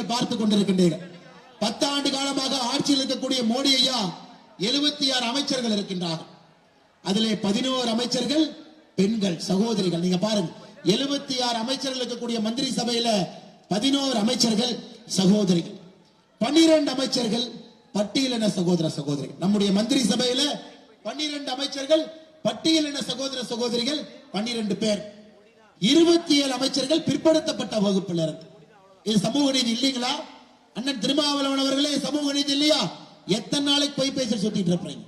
நீங்கள் பார்த்துக் கொண்டிருக்கின்றீர்கள். பத்தாண்டு காலமாக ஆட்சியில் இருக்கக்கூடிய மோடி ஐயா எழுபத்தி ஆறு அமைச்சர்கள் இருக்கின்றார்கள். அதிலே பதினோரு அமைச்சர்கள் பெண்கள் சகோதரிகள். நீங்க பாருங்க எழுபத்தி ஆறு அமைச்சர்கள் இருக்கக்கூடிய மந்திரி சபையில பதினோரு அமைச்சர்கள் சகோதரிகள். பன்னிரண்டு அமைச்சர்கள் பட்டியலின சகோதர சகோதரிகள். நம்முடைய மந்திரி சபையில பன்னிரண்டு அமைச்சர்கள் பட்டியலின சகோதர சகோதரிகள் பன்னிரண்டு பேர். இருபத்தி ஏழு அமைச்சர்கள் பிற்படுத்தப்பட்ட வகுப்பில் இருந்து இது சமூக நீதி இல்லைங்களா? அண்ணன் திருமாவளவன் அவர்களே சமூக நீதி இல்லையா? எத்தனை நாளைக்கு பொய் பேச சுத்திட்டு இருப்பீங்க?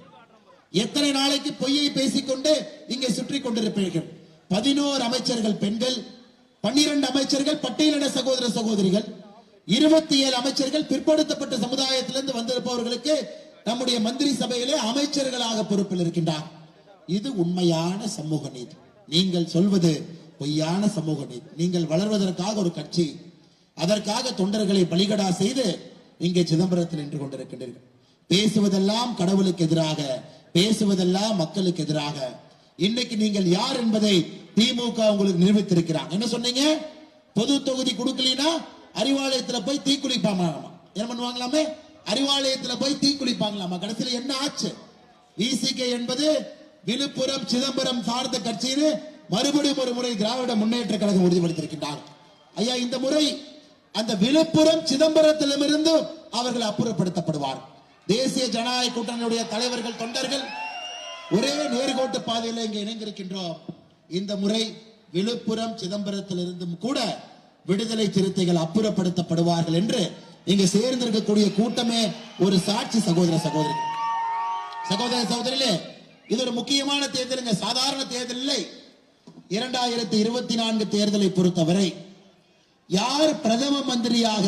எத்தனை நாளைக்கு பொய்யை பேசிக்கொண்டு இங்கே சுற்றி கொண்டிருப்பீர்கள்? பதினோரு அமைச்சர்கள் பெண்கள் பன்னிரண்டு அமைச்சர்கள் பட்டியலிட சகோதர சகோதரிகள் இருபத்தி ஏழு அமைச்சர்கள் பிற்படுத்தப்பட்ட சமுதாயத்திலிருந்து வந்திருப்பவர்களுக்கு நம்முடைய மந்திரி சபையிலே அமைச்சர்களாக பொறுப்பில் இருக்கின்றார். இது உண்மையான சமூக நீதி. நீங்கள் சொல்வது பொய்யான சமூக நீதி. நீங்கள் வளர்வதற்காக ஒரு கட்சி அதற்காக தொண்டர்களை பலிகடா செய்து இங்கே சிதம்பரத்தில் நின்று கொண்டிருக்கின்றீர்கள். பேசுவதெல்லாம் கடவுளுக்கு எதிராக பேசுவதெல்லாம் மக்களுக்கு எதிராக. இன்னைக்கு நீங்கள் யார் என்பதை திமுக உங்களுக்கு நிரூபித்திருக்கிறாங்க. என்ன சொன்னீங்க? பொது தொகுதி கொடுக்கலனா அறிவாலயத்துல போய் தீக்குளிப்பாங்களாமா என்ன பண்ணுவாங்களாமே? அறிவாலயத்துல போய் தீக்குளிப்பாங்களாமா கடைசியில என்ன ஆச்சு? விசிகே என்பது விழுப்புரம் சிதம்பரம் சார்ந்த கட்சின்னு மறுபடியும் ஒரு முறை திராவிட முன்னேற்ற கழகம் உறுதிப்படுத்தியிருக்கின்றார் ஐயா இந்த முறை அந்த விழுப்புரம் சிதம்பரத்திலிருந்து அவர்கள் அப்புறப்படுத்தப்படுவார். தேசிய ஜனநாயக கூட்டணியுடைய தலைவர்கள் தொண்டர்கள் ஒரே நேர்கோட்டு பாதையில் இங்கே இணைந்திருக்கின்றோம். இந்த முறை விழுப்புரம் சிதம்பரத்திலிருந்தும் கூட விடுதலை சிறுத்தைகள் அப்புறப்படுத்தப்படுவார்கள் என்று இங்கு சேர்ந்திருக்கக்கூடிய கூட்டமே ஒரு சாட்சி சகோதர சகோதரி. சகோதர சகோதரிலே இது ஒரு முக்கியமான தேர்தலுங்க சாதாரண தேர்தல் இல்லை. இரண்டாயிரத்தி இருபத்தி நான்கு தேர்தலை பொறுத்தவரை யார் பிரதம மந்திரியாக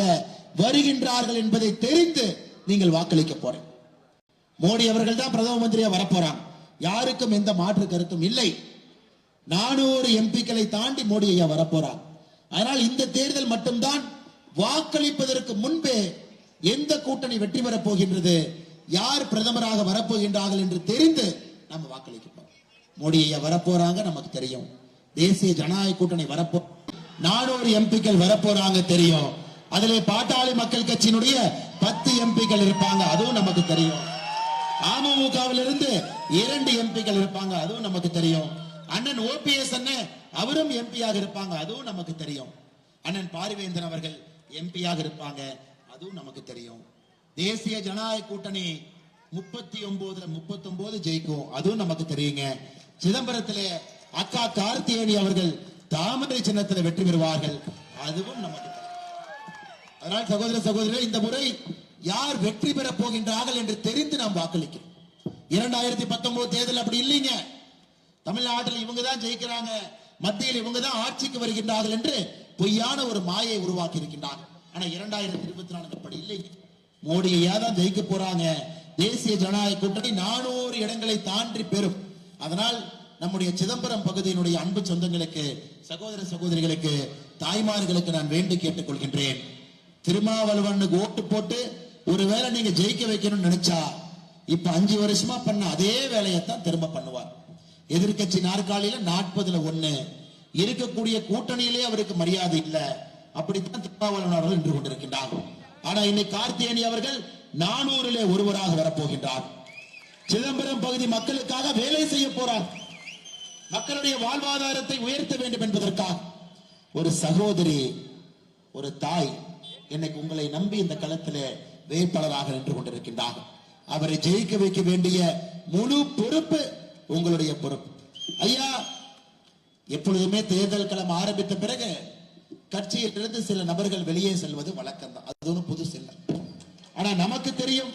வருகின்றார்கள் என்பதை தெரிந்து நீங்கள் வாக்களிக்க போறேன். மோடி அவர்கள் தான் பிரதம மந்திரியா வரப்போறாங்க. யாருக்கும் எந்த மாற்று கருத்தும் இல்லை. நானூறு எம்பிக்களை தாண்டி மோடி ஐயா வரப்போறார். அதனால் இந்த தேர்தல் மட்டும்தான் வாக்களிப்பதற்கு முன்பே எந்த கூட்டணி வெற்றி பெறப் போகின்றது யார் பிரதமராக வரப்போகின்றார்கள் என்று தெரிந்து நம்ம வாக்களிக்கப்போம் மோடி ஐயா வரப்போறாங்க நமக்கு தெரியும். தேசிய ஜனநாயக கூட்டணி வரப்போ நானூறு எம்பிக்கள் வரப்போறாங்க தெரியும். அதிலே பாட்டாளி மக்கள் கட்சியினுடைய பத்து எம்பிக்கள் இருப்பாங்க அதுவும் நமக்கு தெரியும். அமமுகவில் இருந்து இரண்டு எம்பிக்கள் இருப்பாங்க அதுவும் நமக்கு தெரியும். அண்ணன் ஓபிஎஸ் அண்ணன் அவரும் எம்பியாக இருப்பாங்க அதுவும் நமக்கு தெரியும். அண்ணன் பாரிவேந்தன் அவர்கள் எம்பியாக இருப்பாங்க அதுவும் நமக்கு தெரியும். தேசிய ஜனநாயக கூட்டணி முப்பத்தி ஒன்பதுல முப்பத்தி ஒன்பது ஜெயிக்கும் அதுவும் நமக்கு தெரியுங்க. சிதம்பரத்திலே அக்கா கார்த்தியேயனி அவர்கள் தாமரை சின்னத்தில் வெற்றி பெறுவார்கள். அதுவும் நமக்கு அதனால் சகோதர சகோதரர் இந்த முறை யார் வெற்றி பெறப் போகின்றார்கள் என்று தெரிந்து நாம் வாக்களிக்கிறோம். இரண்டாயிரத்தி பத்தொன்பது தேர்தல் அப்படி இல்லைங்க. தமிழ்நாட்டில் இவங்க தான் ஜெயிக்கிறாங்க. மத்தியில் இவங்க தான் ஆட்சிக்கு வருகின்றார்கள் என்று பொய்யான ஒரு மாயை உருவாக்கி இருக்கின்றார்கள் ஆனா இரண்டாயிரத்தி இருபத்தி நான்கு அப்படி இல்லைங்க. மோடியை தான் ஜெயிக்க போறாங்க. தேசிய ஜனநாயக கூட்டணி நானூறு இடங்களை தாண்டி பெறும். அதனால் நம்முடைய சிதம்பரம் பகுதியினுடைய அன்பு சொந்தங்களுக்கு சகோதர சகோதரிகளுக்கு தாய்மார்களுக்கு நான் வேண்டி கேட்டுக் கொள்கின்றேன் திருமாவளவனுக்கு ஓட்டு போட்டு ஒருவேளை நீங்க ஜெயிக்க வைக்கணும்னு நினைச்சா இப்ப அஞ்சு வருஷமா பண்ண அதே வேலையைத்தான் திரும்ப பண்ணுவார். எதிர்க்கட்சி நாற்காலியில நாற்பதுல ஒண்ணு. இருக்கக்கூடிய கூட்டணியிலே அவருக்கு மரியாதை இல்ல. அப்படித்தான் திருமாவளவன் அவர்கள் நின்று கொண்டிருக்கின்றார். ஆனா இன்னைக்கு கார்த்தியேயனி அவர்கள் நானூறிலே ஒருவராக வரப்போகின்றார். சிதம்பரம் பகுதி மக்களுக்காக வேலை செய்ய போறார். மக்களுடைய வாழ்வாதாரத்தை உயர்த்த வேண்டும் என்பதற்காக ஒரு சகோதரி ஒரு தாய் இன்னைக்கு உங்களை நம்பி இந்த களத்திலே வேட்பாளராக நின்று கொண்டிருக்கின்றார். அவரை ஜெயிக்க வைக்க வேண்டிய முழு பொறுப்பு உங்களுடைய பொறுப்பு. ஐயா எப்பொழுதுமே தேர்தல் களம் ஆரம்பித்த பிறகு கட்சியிலிருந்து சில நபர்கள் வெளியே செல்வது வழக்கம் தான் அது ஒன்றும் புதுசு இல்லை. ஆனா நமக்கு தெரியும்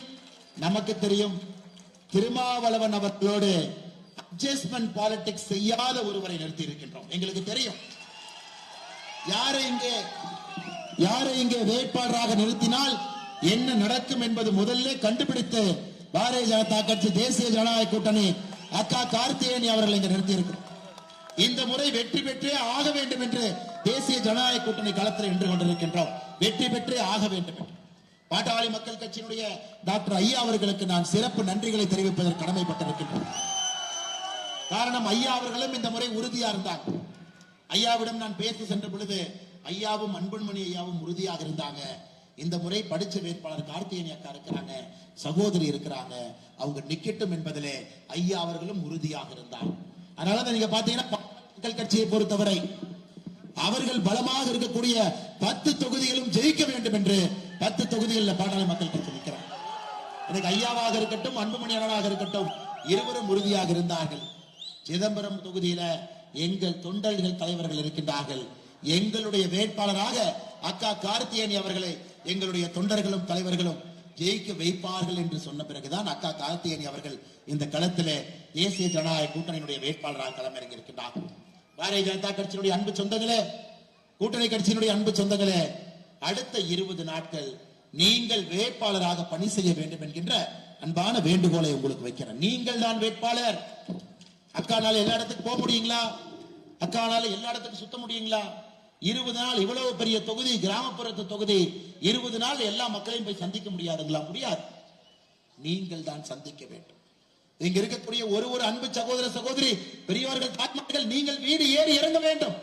நமக்கு தெரியும் திருமாவளவன் அவர்களோடு அட்ஜஸ்ட்மெண்ட் பாலிடிக்ஸ் செய்யாத ஒருவரை நிறுத்தி இருக்கின்றோம் எங்களுக்கு தெரியும். யாரை இங்கே யாரை இங்கே வேட்பாளராக நிறுத்தினால் என்ன நடக்கும் என்பது முதல்ல கண்டுபிடித்து பாரதிய ஜனதா கட்சி தேசிய ஜனநாயக கூட்டணி அக்கா கார்த்திகேயனி அவர்கள் இங்கே நிறுத்தி இருக்கிறோம் இந்த முறை வெற்றி பெற்றே ஆக வேண்டும் என்று தேசிய ஜனநாயக கூட்டணி களத்தில் நின்று கொண்டிருக்கின்றோம். வெற்றி பெற்றே ஆக வேண்டும் என்று. பாட்டாளி மக்கள் கட்சியினுடைய டாக்டர் ஐயா அவர்களுக்கு நான் சிறப்பு நன்றிகளை தெரிவிப்பதற்கு கடமைப்பட்டிருக்கின்றோம். காரணம் ஐயா அவர்களும் இந்த முறை உறுதியா இருந்தாங்க. ஐயாவிடம் நான் பேசி சென்ற பொழுது ஐயாவும் அன்புமணி ஐயாவும் உறுதியாக இருந்தாங்க. இந்த முறை படிச்ச வேட்பாளர் கார்த்திகேயன் அக்கா இருக்கிறாங்க சகோதரி இருக்கிறாங்க. அவங்க நிக்கட்டும் என்பதிலே ஐயா அவர்களும் உறுதியாக இருந்தார் அதனால தான் நீங்க பாத்தீங்கன்னா மக்கள் கட்சியை பொறுத்தவரை அவர்கள் பலமாக இருக்கக்கூடிய பத்து தொகுதிகளும் ஜெயிக்க வேண்டும் என்று பத்து தொகுதிகளில் பாட்டாளி மக்கள் கட்சி நிற்கிறார் எனக்கு ஐயாவாக இருக்கட்டும் அன்புமணி அண்ணனாக இருக்கட்டும் இருவரும் உறுதியாக இருந்தார்கள். சிதம்பரம் தொகுதியில எங்கள் தொண்டர்கள் தலைவர்கள் இருக்கின்றார்கள். எங்களுடைய வேட்பாளராக அக்கா கார்த்தியேயனி அவர்களை எங்களுடைய தொண்டர்களும் தலைவர்களும் ஜெயிக்க வைப்பார்கள் என்று சொன்ன பிறகுதான் அக்கா கார்த்தியேயனி அவர்கள் இந்த களத்திலே தேசிய ஜனநாயக கூட்டணியினுடைய வேட்பாளராக களமிறங்கி இருக்கின்றார் பாரதிய ஜனதா கட்சியினுடைய அன்பு சொந்தங்களே கூட்டணி கட்சியினுடைய அன்பு சொந்தங்களே அடுத்த இருபது நாட்கள் நீங்கள் வேட்பாளராக பணி செய்ய வேண்டும் என்கின்ற அன்பான வேண்டுகோளை உங்களுக்கு வைக்கிறேன். நீங்கள் தான் வேட்பாளர். அக்கானால எல்லா இடத்துக்கும் போக முடியுங்களா? அக்கானால எல்லா இடத்துக்கும் சுத்த முடியுங்களா? இருபது நாள் இவ்வளவு பெரிய தொகுதி கிராமப்புறத்து தொகுதி இருபது நாள் எல்லா மக்களையும் போய் சந்திக்க முடியாதுங்களா? முடியாது. நீங்கள் தான் சந்திக்க வேண்டும். இங்க இருக்கக்கூடிய ஒரு ஒரு அன்பு சகோதர சகோதரி பெரியவர்கள் தாய்மார்கள் நீங்கள் வீடு ஏறி இறங்க வேண்டும்.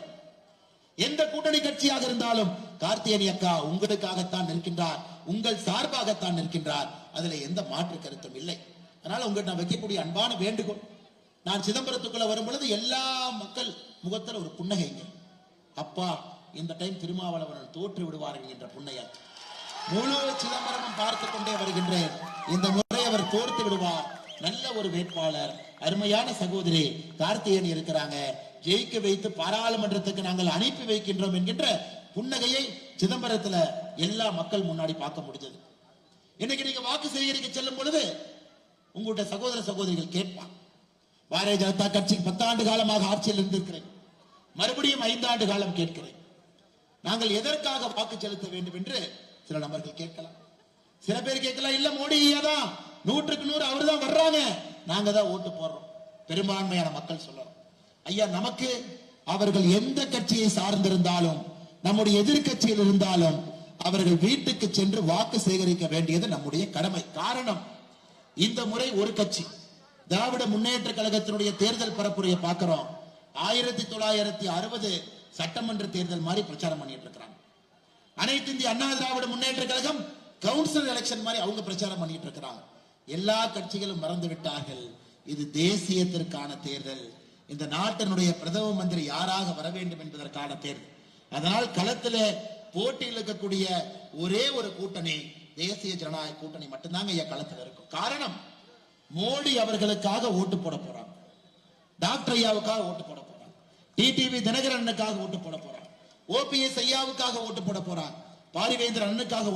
எந்த கூட்டணி கட்சியாக இருந்தாலும் கார்த்தியனி அக்கா உங்களுக்காகத்தான் நிற்கின்றார் உங்கள் சார்பாகத்தான் நிற்கின்றார். அதுல எந்த மாற்று கருத்தும் இல்லை. அதனால உங்களுக்கு நான் வைக்கக்கூடிய அன்பான வேண்டுகோள் நான் சிதம்பரத்துக்குள்ள வரும்பொழுது எல்லா மக்கள் முகத்தில் ஒரு புன்னகைங்க அப்பா இந்த டைம் திருமாவளவன் தோற்று விடுவார்கள் என்ற புன்னையர் முழு சிதம்பரமும் பார்த்து கொண்டே வருகின்றேன். இந்த முறை அவர் தோர்த்து விடுவார். நல்ல ஒரு வேட்பாளர் அருமையான சகோதரி கார்த்திகேயன் இருக்கிறாங்க. ஜெயிக்க வைத்து பாராளுமன்றத்துக்கு நாங்கள் அனுப்பி வைக்கின்றோம் என்கின்ற புன்னகையை சிதம்பரத்துல எல்லா மக்கள் முன்னாடி பார்க்க முடிஞ்சது. இன்னைக்கு நீங்க வாக்கு சேகரிக்க செல்லும் பொழுது உங்களுடைய சகோதர சகோதரிகள் கேட்பான் பாரதிய ஜனதா கட்சி பத்தாண்டு காலமாக ஆட்சியில் இருந்திருக்கிறேன். மறுபடியும் ஐந்தாண்டு காலம் கேட்கிறேன். நாங்கள் எதற்காக வாக்கு செலுத்த வேண்டும் என்று சில நபர்கள் கேட்கலாம். சில பேர் கேட்கலாம் இல்ல மோடி தான். நூற்றுக்கு நூறு அவர் தான் வர்றாங்க. நாங்க தான் ஓட்டு போடுறோம். பெரும்பான்மையான மக்கள் சொல்றோம் ஐயா நமக்கு அவர்கள் எந்த கட்சியை சார்ந்திருந்தாலும் நம்முடைய எதிர்கட்சியில் இருந்தாலும் அவர்கள் வீட்டுக்கு சென்று வாக்கு சேகரிக்க வேண்டியது நம்முடைய கடமை. காரணம் இந்த முறை ஒரு கட்சி. திராவிட முன்னேற்ற கழகத்தினுடைய தேர்தல் பரப்புரையை பார்க்கிறோம். ஆயிரத்தி தொள்ளாயிரத்தி அறுபது சட்டமன்ற தேர்தல் மாதிரி பிரச்சாரம் பண்ணிட்டு இருக்கிறாங்க. அனைத்து இந்திய அண்ணா திராவிட முன்னேற்ற கழகம் கவுன்சில் எலெக்ஷன் மாதிரி அவங்க பிரச்சாரம் பண்ணிட்டு இருக்கிறாங்க. எல்லா கட்சிகளும் மறந்து விட்டார்கள். இது தேசியத்திற்கான தேர்தல். இந்த நாட்டினுடைய பிரதம மந்திரி யாராக வர வேண்டும் என்பதற்கான தேர்தல். அதனால் களத்தில் போட்டியில் இருக்கக்கூடிய ஒரே ஒரு கூட்டணி தேசிய ஜனநாயக கூட்டணி மட்டும்தாங்க ஐயா களத்தில் இருக்கும். காரணம் மோடி அவர்களுக்காக ஓட்டு போட போறாங்க. டாக்டர் ஐயாவுக்காக ஓட்டு போட போறாங்க. டிடிவி தினகரன் அண்ணுக்காக ஓட்டு போட போறாங்க. ஓபிஎஸ் ஐயாவுக்காக ஓட்டு போட போறாங்க. பாரிவேந்தர் அண்ணனுக்காக